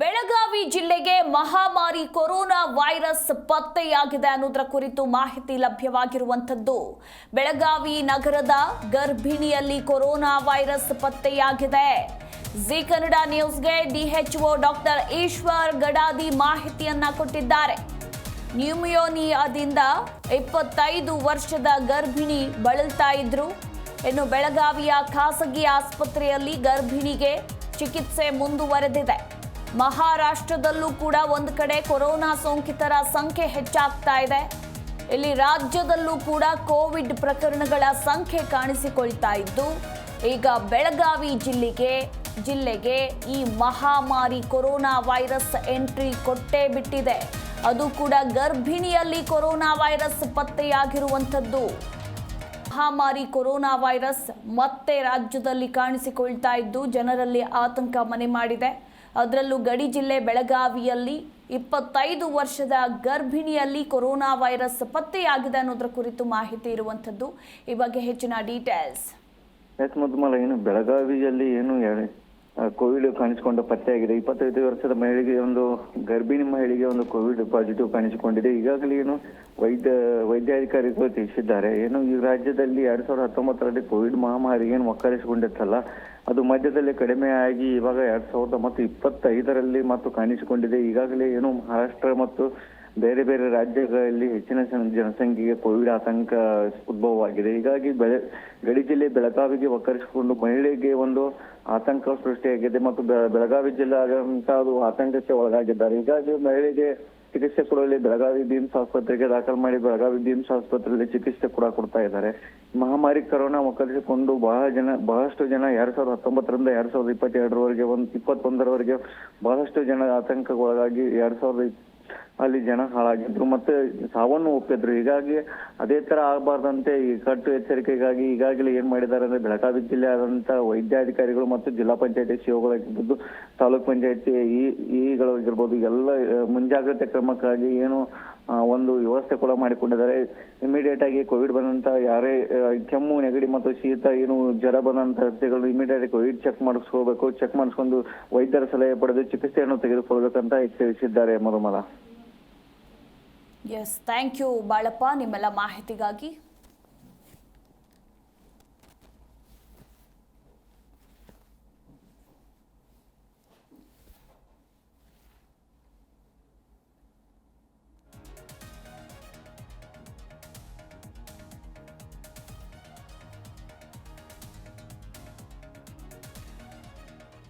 ಬೆಳಗಾವಿ ಜಿಲ್ಲೆಗೆ ಮಹಾಮಾರಿ corona virus ಪತ್ತೆಯಾಗಿದೆ ಅನ್ನೋದರ ಕುರಿತು ಮಾಹಿತಿ ಲಭ್ಯವಾಗಿರುವಂಥದ್ದು. ಬೆಳಗಾವಿ ನಗರದ ಗರ್ಭಿಣಿಯಲ್ಲಿ ಕೊರೋನಾ ವೈರಸ್ ಪತ್ತೆಯಾಗಿದೆ. ಜಿ ಕನ್ನಡ ನ್ಯೂಸ್ಗೆ ಡಿಎಚ್ಒ ಡಾಕ್ಟರ್ ಈಶ್ವರ್ ಗಡಾದಿ ಮಾಹಿತಿಯನ್ನ ಕೊಟ್ಟಿದ್ದಾರೆ. ನ್ಯೂಮಿಯೋನಿಯಾದಿಂದ ಇಪ್ಪತ್ತೈದು ವರ್ಷದ ಗರ್ಭಿಣಿ ಬಳಲ್ತಾ ಇದ್ರು. ಇನ್ನು ಬೆಳಗಾವಿಯ ಖಾಸಗಿ ಆಸ್ಪತ್ರೆಯಲ್ಲಿ ಗರ್ಭಿಣಿಗೆ ಚಿಕಿತ್ಸೆ ಮುಂದುವರೆದಿದೆ. ಮಹಾರಾಷ್ಟ್ರದಲ್ಲೂ ಕೂಡ ಒಂದು ಕಡೆ ಕೊರೋನಾ ಸೋಂಕಿತರ ಸಂಖ್ಯೆ ಹೆಚ್ಚಾಗ್ತಾ ಇದೆ. ಇಲ್ಲಿ ರಾಜ್ಯದಲ್ಲೂ ಕೂಡ ಕೋವಿಡ್ ಪ್ರಕರಣಗಳ ಸಂಖ್ಯೆ ಕಾಣಿಸಿಕೊಳ್ತಾ ಇದ್ದು, ಈಗ ಬೆಳಗಾವಿ ಜಿಲ್ಲೆಗೆ ಜಿಲ್ಲೆಗೆ ಈ ಮಹಾಮಾರಿ ಕೊರೋನಾ ವೈರಸ್ ಎಂಟ್ರಿ ಕೊಟ್ಟೇ ಬಿಟ್ಟಿದೆ. ಅದು ಕೂಡ ಗರ್ಭಿಣಿಯಲ್ಲಿ ಕೊರೋನಾ ವೈರಸ್ ಪತ್ತೆಯಾಗಿರುವಂಥದ್ದು. ಮಹಾಮಾರಿ ಕೊರೋನಾ ವೈರಸ್ ಮತ್ತೆ ರಾಜ್ಯದಲ್ಲಿ ಕಾಣಿಸಿಕೊಳ್ತಾ ಇದ್ದು, ಜನರಲ್ಲಿ ಆತಂಕ ಮನೆ ಮಾಡಿದೆ. ಅದರಲ್ಲೂ ಗಡಿ ಜಿಲ್ಲೆ ಬೆಳಗಾವಿಯಲ್ಲಿ ಇಪ್ಪತ್ತೈದು ವರ್ಷದ ಗರ್ಭಿಣಿಯಲ್ಲಿ ಕೊರೋನಾ ವೈರಸ್ ಪತ್ತೆಯಾಗಿದೆ ಅನ್ನೋದರ ಕುರಿತು ಮಾಹಿತಿ ಇರುವಂಥದ್ದು. ಈ ಬಗ್ಗೆ ಹೆಚ್ಚಿನ ಡೀಟೇಲ್ಸ್ ಏನು ಬೆಳಗಾವಿಯಲ್ಲಿ ಏನು ಕೋವಿಡ್ ಕಾಣಿಸಿಕೊಂಡು ಪತ್ತೆಯಾಗಿದೆ ಇಪ್ಪತ್ತೈದು ವರ್ಷದ ಮಹಿಳೆಗೆ ಒಂದು, ಗರ್ಭಿಣಿ ಮಹಿಳೆಗೆ ಒಂದು ಕೋವಿಡ್ ಪಾಸಿಟಿವ್ ಕಾಣಿಸಿಕೊಂಡಿದೆ. ಈಗಾಗಲೇ ಏನು ವೈದ್ಯ ವೈದ್ಯಾಧಿಕಾರಿಗಳು ತಿಳಿಸಿದ್ದಾರೆ. ಏನು ಈ ರಾಜ್ಯದಲ್ಲಿ ಎರಡ್ ಸಾವಿರದ ಹತ್ತೊಂಬತ್ತರಲ್ಲಿ ಕೋವಿಡ್ ಮಹಾಮಾರಿ ಏನು ಒಕ್ಕರಿಸಿಕೊಂಡಿತ್ತಲ್ಲ ಅದು ಮಧ್ಯದಲ್ಲಿ ಕಡಿಮೆ ಆಗಿ ಇವಾಗ ಎರಡ್ ಸಾವಿರದ ಮತ್ತು ಇಪ್ಪತ್ತೈದರಲ್ಲಿ ಮತ್ತು ಕಾಣಿಸಿಕೊಂಡಿದೆ. ಈಗಾಗಲೇ ಏನು ಮಹಾರಾಷ್ಟ್ರ ಮತ್ತು ಬೇರೆ ಬೇರೆ ರಾಜ್ಯಗಳಲ್ಲಿ ಹೆಚ್ಚಿನ ಜನ- ಜನಸಂಖ್ಯೆಗೆ ಕೋವಿಡ್ ಆತಂಕ ಉದ್ಭವವಾಗಿದೆ. ಹೀಗಾಗಿ ಬೆಳೆ, ಗಡಿ ಜಿಲ್ಲೆ ಬೆಳಗಾವಿಗೆ ಒಕ್ಕರಿಸಿಕೊಂಡು ಮಹಿಳೆಗೆ ಒಂದು ಆತಂಕ ಸೃಷ್ಟಿಯಾಗಿದೆ ಮತ್ತು ಬೆಳಗಾವಿ ಜಿಲ್ಲಾದ್ಯಂತ ಅದು ಆತಂಕಕ್ಕೆ ಒಳಗಾಗಿದ್ದಾರೆ. ಹೀಗಾಗಿ ಮಹಿಳೆಗೆ ಚಿಕಿತ್ಸೆ ಕೊಡುವಲ್ಲಿ ಬೆಳಗಾವಿ ಬಿಮ್ಸ್ ಆಸ್ಪತ್ರೆಗೆ ದಾಖಲು ಮಾಡಿ ಬೆಳಗಾವಿ ಬಿಮ್ಸ್ ಆಸ್ಪತ್ರೆಯಲ್ಲಿ ಚಿಕಿತ್ಸೆ ಕೂಡ ಕೊಡ್ತಾ ಇದ್ದಾರೆ. ಮಹಾಮಾರಿ ಕರೋನಾ ಒಕ್ಕರಿಸಿಕೊಂಡು ಬಹಳ ಜನ, ಬಹಳಷ್ಟು ಜನ ಎರಡ್ ಸಾವಿರದ ಹತ್ತೊಂಬತ್ತರಿಂದ ಎರಡ್ ಸಾವಿರದ ಇಪ್ಪತ್ತೆರಡರವರೆಗೆ ಒಂದು, ಇಪ್ಪತ್ತೊಂದರವರೆಗೆ ಬಹಳಷ್ಟು ಜನ ಆತಂಕಗೊಳಗಾಗಿ ಎರಡ್ ಸಾವಿರದ ಅಲ್ಲಿ ಜನ ಹಾಳಾಗಿದ್ರು. ಮತ್ತೆ ಸಾವನ್ನು ಒಪ್ಪಿದ್ರು. ಹೀಗಾಗಿ ಅದೇ ತರ ಆಗಬಾರ್ದಂತೆ ಈ ಕಟ್ಟು ಎಚ್ಚರಿಕೆಗಾಗಿ ಈಗಾಗಲೇ ಏನ್ ಮಾಡಿದ್ದಾರೆ ಅಂದ್ರೆ ಬೆಳಗಾವಿ ಜಿಲ್ಲೆ ಆದಂತ ವೈದ್ಯಾಧಿಕಾರಿಗಳು ಮತ್ತು ಜಿಲ್ಲಾ ಪಂಚಾಯತಿ ಸಿಒಗಳಾಗಿರ್ಬೋದು ತಾಲೂಕ್ ಪಂಚಾಯತಿ ಈ ಈಗಳಾಗಿರ್ಬೋದು ಎಲ್ಲ ಮುಂಜಾಗ್ರತೆ ಕ್ರಮಕ್ಕಾಗಿ ಏನು ಒಂದು ವ್ಯವಸ್ಥೆ ಕೂಡ ಮಾಡಿಕೊಂಡಿದ್ದಾರೆ. ಇಮಿಡಿಯೇಟ್ ಆಗಿ ಕೋವಿಡ್ ಬಂದಂತ ಯಾರೇ ಕೆಮ್ಮು, ನೆಗಡಿ ಮತ್ತು ಶೀತ, ಏನು, ಜ್ವರ ಬಂದಂತ ವ್ಯಕ್ತಿಗಳು ಇಮಿಡಿಯೇಟ್ ಕೋವಿಡ್ ಚೆಕ್ ಮಾಡಿಸ್ಕೋಬೇಕು. ಚೆಕ್ ಮಾಡಿಸ್ಕೊಂಡು ವೈದ್ಯರ ಸಲಹೆ ಪಡೆದು ಚಿಕಿತ್ಸೆಯನ್ನು ತೆಗೆದುಕೊಳ್ಬೇಕಂತ ಎಚ್ಚರಿಸಿದ್ದಾರೆ ಮರುಮಲ ಎಸ್ ಥ್ಯಾಂಕ್ ಯು ಬಾಳಪ್ಪ ನಿಮ್ಮೆಲ್ಲ ಮಾಹಿತಿಗಾಗಿ.